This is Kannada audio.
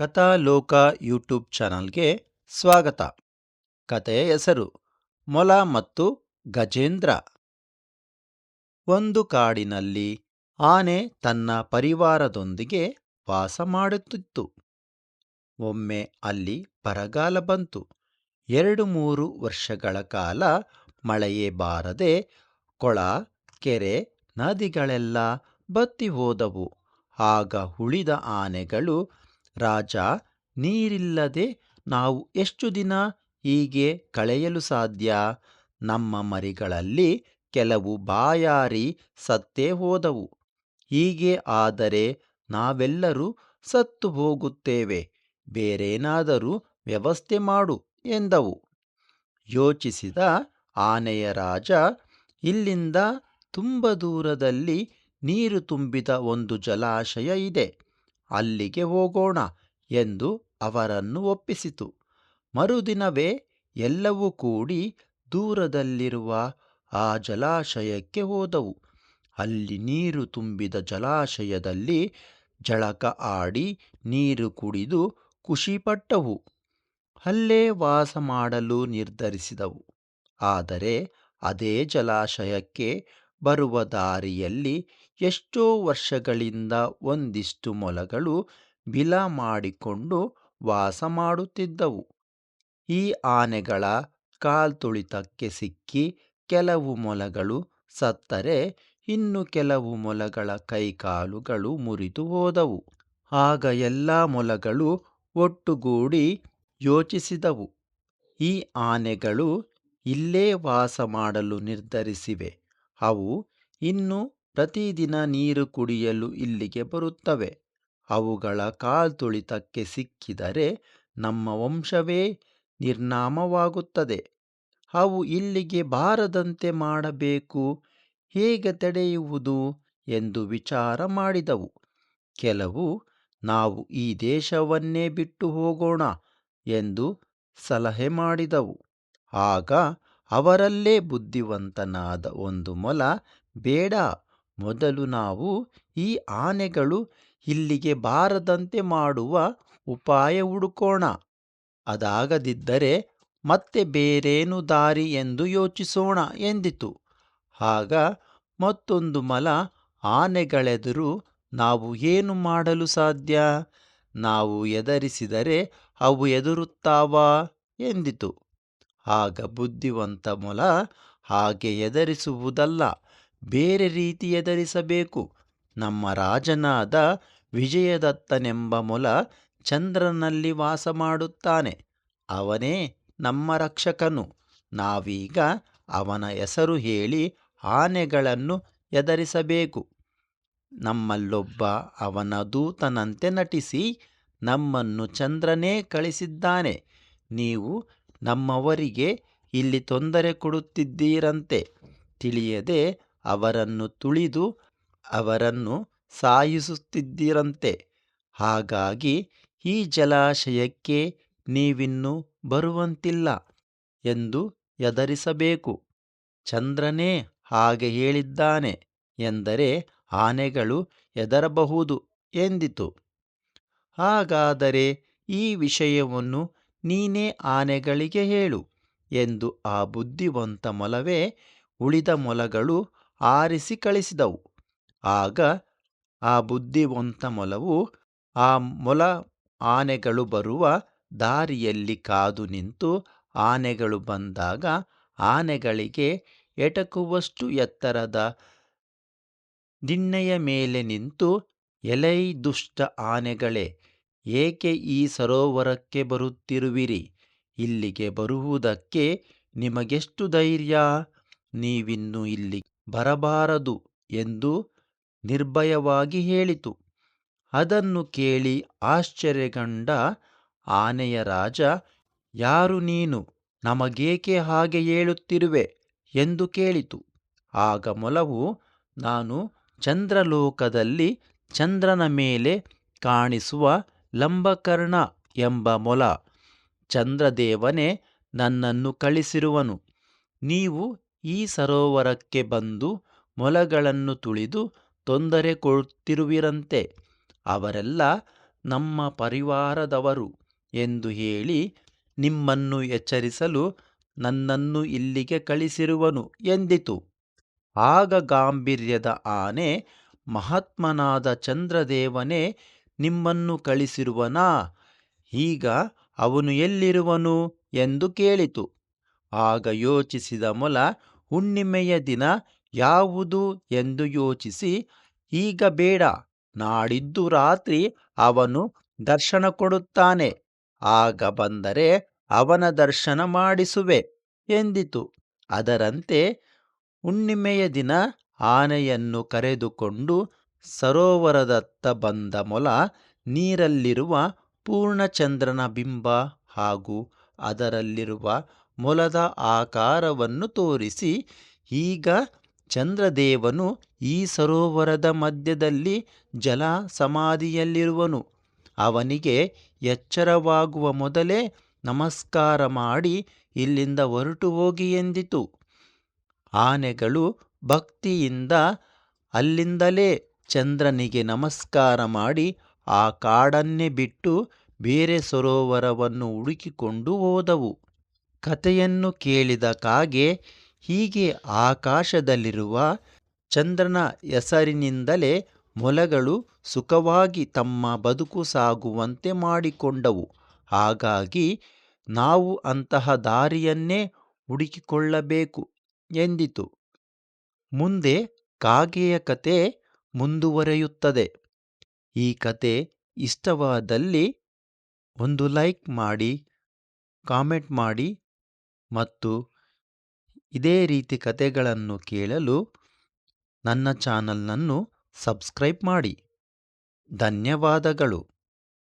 ಕಥಾಲೋಕ ಯೂಟ್ಯೂಬ್ ಚಾನಲ್ಗೆ ಸ್ವಾಗತ. ಕಥೆಯ ಹೆಸರು, ಮೊಲ ಮತ್ತು ಗಜೇಂದ್ರ. ಒಂದು ಕಾಡಿನಲ್ಲಿ ಆನೆ ತನ್ನ ಪರಿವಾರದೊಂದಿಗೆ ವಾಸ ಮಾಡುತ್ತಿತ್ತು. ಒಮ್ಮೆ ಅಲ್ಲಿ ಬರಗಾಲ ಬಂತು. ಎರಡು ಮೂರು ವರ್ಷಗಳ ಕಾಲ ಮಳೆಯೇ ಬಾರದೆ ಕೊಳ, ಕೆರೆ, ನದಿಗಳೆಲ್ಲ ಬತ್ತಿ ಹೋದವು. ಆಗ ಉಳಿದ ಆನೆಗಳು ರಾಜ, ನೀರಿಲ್ಲದೆ ನಾವು ಎಷ್ಟು ದಿನ ಹೀಗೆ ಕಳೆಯಲು ಸಾಧ್ಯ? ನಮ್ಮ ಮರಿಗಳಲ್ಲಿ ಕೆಲವು ಬಾಯಾರಿ ಸತ್ತೇ ಹೋದವು. ಹೀಗೆ ಆದರೆ ನಾವೆಲ್ಲರೂ ಸತ್ತು ಹೋಗುತ್ತೇವೆ. ಬೇರೇನಾದರೂ ವ್ಯವಸ್ಥೆ ಮಾಡು ಎಂದವು. ಯೋಚಿಸಿದ ಆನೆಯ ರಾಜ, ಇಲ್ಲಿಂದ ತುಂಬ ದೂರದಲ್ಲಿ ನೀರು ತುಂಬಿದ ಒಂದು ಜಲಾಶಯ ಇದೆ. ಅಲ್ಲಿಗೆ ಹೋಗೋಣ ಎಂದು ಅವರನ್ನು ಒಪ್ಪಿಸಿತು. ಮರುದಿನವೇ ಎಲ್ಲವೂ ಕೂಡಿ ದೂರದಲ್ಲಿರುವ ಆ ಜಲಾಶಯಕ್ಕೆ ಹೋದವು. ಅಲ್ಲಿ ನೀರು ತುಂಬಿದ ಜಲಾಶಯದಲ್ಲಿ ಜಳಕ ಆಡಿ ನೀರು ಕುಡಿದು ಖುಷಿಪಟ್ಟವು ಅಲ್ಲೇ ವಾಸ ಮಾಡಲು ನಿರ್ಧರಿಸಿದವು. ಆದರೆ ಅದೇ ಜಲಾಶಯಕ್ಕೆ ಬರುವ ದಾರಿಯಲ್ಲಿ ಎಷ್ಟೋ ವರ್ಷಗಳಿಂದ ಒಂದಿಷ್ಟು ಮೊಲಗಳು ಬಿಲ ಮಾಡಿಕೊಂಡು ವಾಸ ಮಾಡುತ್ತಿದ್ದವು. ಈ ಆನೆಗಳ ಕಾಲ್ತುಳಿತಕ್ಕೆ ಸಿಕ್ಕಿ ಕೆಲವು ಮೊಲಗಳು ಸತ್ತರೆ, ಇನ್ನು ಕೆಲವು ಮೊಲಗಳ ಕೈಕಾಲುಗಳು ಮುರಿದು ಹೋದವು. ಆಗ ಎಲ್ಲ ಮೊಲಗಳು ಒಟ್ಟುಗೂಡಿ ಯೋಚಿಸಿದವು. ಈ ಆನೆಗಳು ಇಲ್ಲೇ ವಾಸ ಮಾಡಲು ನಿರ್ಧರಿಸಿವೆ. ಅವು ಇನ್ನು ಪ್ರತಿದಿನ ನೀರು ಕುಡಿಯಲು ಇಲ್ಲಿಗೆ ಬರುತ್ತವೆ. ಅವುಗಳ ಕಾಲ್ತುಳಿತಕ್ಕೆ ಸಿಕ್ಕಿದರೆ ನಮ್ಮ ವಂಶವೇ ನಿರ್ನಾಮವಾಗುತ್ತದೆ. ಅವು ಇಲ್ಲಿಗೆ ಬಾರದಂತೆ ಮಾಡಬೇಕು, ಹೇಗೆ ತಡೆಯುವುದು ಎಂದು ವಿಚಾರ ಮಾಡಿದವು. ಕೆಲವು, ನಾವು ಈ ದೇಶವನ್ನೇ ಬಿಟ್ಟು ಹೋಗೋಣ ಎಂದು ಸಲಹೆ ಮಾಡಿದವು. ಆಗ ಅವರಲ್ಲೇ ಬುದ್ಧಿವಂತನಾದ ಒಂದು ಮೊಲ. ಬೇಡ, ಮೊದಲು ನಾವು ಈ ಆನೆಗಳು ಇಲ್ಲಿಗೆ ಬಾರದಂತೆ ಮಾಡುವ ಉಪಾಯ ಹುಡುಕೋಣ. ಅದಾಗದಿದ್ದರೆ ಮತ್ತೆ ಬೇರೇನು ದಾರಿ ಎಂದು ಯೋಚಿಸೋಣ ಎಂದಿತು. ಆಗ ಮತ್ತೊಂದು ಮಲ, ಆನೆಗಳೆದುರು ನಾವು ಏನು ಮಾಡಲು ಸಾಧ್ಯ? ನಾವು ಎದರಿಸಿದರೆ ಅವು ಎದುರುತ್ತಾವಾ ಎಂದಿತು. ಆಗ ಬುದ್ಧಿವಂತ ಮೊಲ ಹಾಗೆ ಎದರಿಸುವುದಲ್ಲ. ಬೇರೆ ರೀತಿ ಎದರಿಸಬೇಕು. ನಮ್ಮ ರಾಜನಾದ ವಿಜಯದತ್ತನೆಂಬ ಮೊಲ ಚಂದ್ರನಲ್ಲಿ ವಾಸ ಮಾಡುತ್ತಾನೆ. ಅವನೇ ನಮ್ಮ ರಕ್ಷಕನು. ನಾವೀಗ ಅವನ ಹೆಸರು ಹೇಳಿ ಆನೆಗಳನ್ನು ಎದರಿಸಬೇಕು. ನಮ್ಮಲ್ಲೊಬ್ಬ ಅವನ ದೂತನಂತೆ ನಟಿಸಿ ನಮ್ಮನ್ನು ಚಂದ್ರನೇ ಕಳಿಸಿದ್ದಾನೆ. ನೀವು ನಮ್ಮವರಿಗೆ ಇಲ್ಲಿ ತೊಂದರೆ ಕೊಡುತ್ತಿದ್ದೀರಂತೆ. ತಿಳಿಯದೆ ಅವರನ್ನು ತುಳಿದು ಅವರನ್ನು ಸಾಯಿಸುತ್ತಿದ್ದೀರಂತೆ. ಹಾಗಾಗಿ ಈ ಜಲಾಶಯಕ್ಕೆ ನೀವಿನ್ನು ಬರುವಂತಿಲ್ಲ ಎಂದು ಎದರಿಸಬೇಕು. ಚಂದ್ರನೇ ಹಾಗೆ ಹೇಳಿದ್ದಾನೆ ಎಂದರೆ ಆನೆಗಳು ಎದರಬಹುದು ಎಂದಿತು. ಹಾಗಾದರೆ ಈ ವಿಷಯವನ್ನು ನೀನೇ ಆನೆಗಳಿಗೆ ಹೇಳು ಎಂದು ಆ ಬುದ್ಧಿವಂತ ಮೊಲವೇ ಉಳಿದ ಮೊಲಗಳು ಆರಿಸಿ ಕಳಿಸಿದವು. ಆಗ ಆ ಬುದ್ಧಿವಂತ ಮೊಲವು ಆ ಮೊಲ ಆನೆಗಳು ಬರುವ ದಾರಿಯಲ್ಲಿ ಕಾದು ನಿಂತು ಆನೆಗಳು ಬಂದಾಗ ಆನೆಗಳಿಗೆ ಎಟಕುವಷ್ಟು ಎತ್ತರದ ದಿಣ್ಣೆಯ ಮೇಲೆ ನಿಂತು ಎಲೈ ದುಷ್ಟ ಆನೆಗಳೇ ಏಕೆ ಈ ಸರೋವರಕ್ಕೆ ಬರುತ್ತಿರುವಿರಿ? ಇಲ್ಲಿಗೆ ಬರುವುದಕ್ಕೆ ನಿಮಗೆಷ್ಟು ಧೈರ್ಯ? ನೀವಿನ್ನು ಇಲ್ಲಿ ಬರಬಾರದು ಎಂದು ನಿರ್ಭಯವಾಗಿ ಹೇಳಿತು. ಅದನ್ನು ಕೇಳಿ ಆಶ್ಚರ್ಯಗೊಂಡ ಆನೆಯ ರಾಜ, ಯಾರು ನೀನು? ನಮಗೇಕೆ ಹಾಗೆ ಹೇಳುತ್ತಿರುವೆ? ಎಂದು ಕೇಳಿತು. ಆಗ ಮೊಲವು, ನಾನು ಚಂದ್ರಲೋಕದಲ್ಲಿ ಚಂದ್ರನ ಮೇಲೆ ಕಾಣಿಸುವ ಲಂಬಕರ್ಣ ಎಂಬ ಮೊಲ ಚಂದ್ರದೇವನೇ ನನ್ನನ್ನು ಕಳಿಸಿರುವನು. ನೀವು ಈ ಸರೋವರಕ್ಕೆ ಬಂದು ಮೊಲಗಳನ್ನು ತುಳಿದು ತೊಂದರೆ ಕೊಡುತ್ತಿರುವಿರಂತೆ. ಅವರೆಲ್ಲ ನಮ್ಮ ಪರಿವಾರದವರು ಎಂದು ಹೇಳಿ ನಿಮ್ಮನ್ನು ಎಚ್ಚರಿಸಲು ನನ್ನನ್ನು ಇಲ್ಲಿಗೆ ಕಳಿಸಿರುವನು ಎಂದಿತು. ಆಗ ಗಾಂಭೀರ್ಯದ ಆನೆ ಮಹಾತ್ಮನಾದ ಚಂದ್ರದೇವನೇ ನಿಮ್ಮನ್ನು ಕಳಿಸಿರುವನಾ? ಈಗ ಅವನು ಎಲ್ಲಿರುವನು ಎಂದು ಕೇಳಿತು. ಆಗ ಯೋಚಿಸಿದ ಮೊಲ, ಹುಣ್ಣಿಮೆಯ ದಿನ ಯಾವುದು ಎಂದು ಯೋಚಿಸಿ, ಈಗ ಬೇಡ, ನಾಡಿದ್ದು ರಾತ್ರಿ ಅವನು ದರ್ಶನ ಕೊಡುತ್ತಾನೆ, ಆಗ ಬಂದರೆ ಅವನ ದರ್ಶನ ಮಾಡಿಸುವೆ ಎಂದಿತು. ಅದರಂತೆ ಹುಣ್ಣಿಮೆಯ ದಿನ ಆನೆಯನ್ನು ಕರೆದುಕೊಂಡು ಸರೋವರದತ್ತ ಬಂದ ಮೊಲ ನೀರಲ್ಲಿರುವ ಪೂರ್ಣಚಂದ್ರನ ಬಿಂಬ ಹಾಗೂ ಅದರಲ್ಲಿರುವ ಮೊಲದ ಆಕಾರವನ್ನು ತೋರಿಸಿ, ಈಗ ಚಂದ್ರದೇವನು ಈ ಸರೋವರದ ಮಧ್ಯದಲ್ಲಿ ಜಲ ಸಮಾಧಿಯಲ್ಲಿರುವನು ಅವನಿಗೆ ಎಚ್ಚರವಾಗುವ ಮೊದಲೇ ನಮಸ್ಕಾರ ಮಾಡಿ ಇಲ್ಲಿಂದ ಹೊರಟು ಹೋಗಿ ಎಂದಿತು. ಆನೆಗಳು ಭಕ್ತಿಯಿಂದ ಅಲ್ಲಿಂದಲೇ ಚಂದ್ರನಿಗೆ ನಮಸ್ಕಾರ ಮಾಡಿ ಆ ಕಾಡನ್ನೇ ಬಿಟ್ಟು ಬೇರೆ ಸರೋವರವನ್ನು ಹುಡುಕಿಕೊಂಡು ಹೋದವು. ಕಥೆಯನ್ನು ಕೇಳಿದ ಕಾಗೆ ಹೀಗೆ ಆಕಾಶದಲ್ಲಿರುವ ಚಂದ್ರನ ಹೆಸರಿನಿಂದಲೇ ಮೊಲಗಳು ಸುಖವಾಗಿ ತಮ್ಮ ಬದುಕು ಸಾಗುವಂತೆ ಮಾಡಿಕೊಂಡವು. ಹಾಗಾಗಿ ನಾವು ಅಂತಹ ದಾರಿಯನ್ನೇ ಹುಡುಕಿಕೊಳ್ಳಬೇಕು ಎಂದಿತು. ಮುಂದೆ ಕಾಗೆಯ ಕತೆ ಮುಂದುವರೆಯುತ್ತದೆ. ಈ ಕತೆ ಇಷ್ಟವಾದಲ್ಲಿ ಒಂದು ಲೈಕ್ ಮಾಡಿ, ಕಾಮೆಂಟ್ ಮಾಡಿ ಮತ್ತು ಇದೇ ರೀತಿ ಕತೆಗಳನ್ನು ಕೇಳಲು ನನ್ನ ಚಾನಲ್ನನ್ನು ಸಬ್ಸ್ಕ್ರೈಬ್ ಮಾಡಿ. ಧನ್ಯವಾದಗಳು.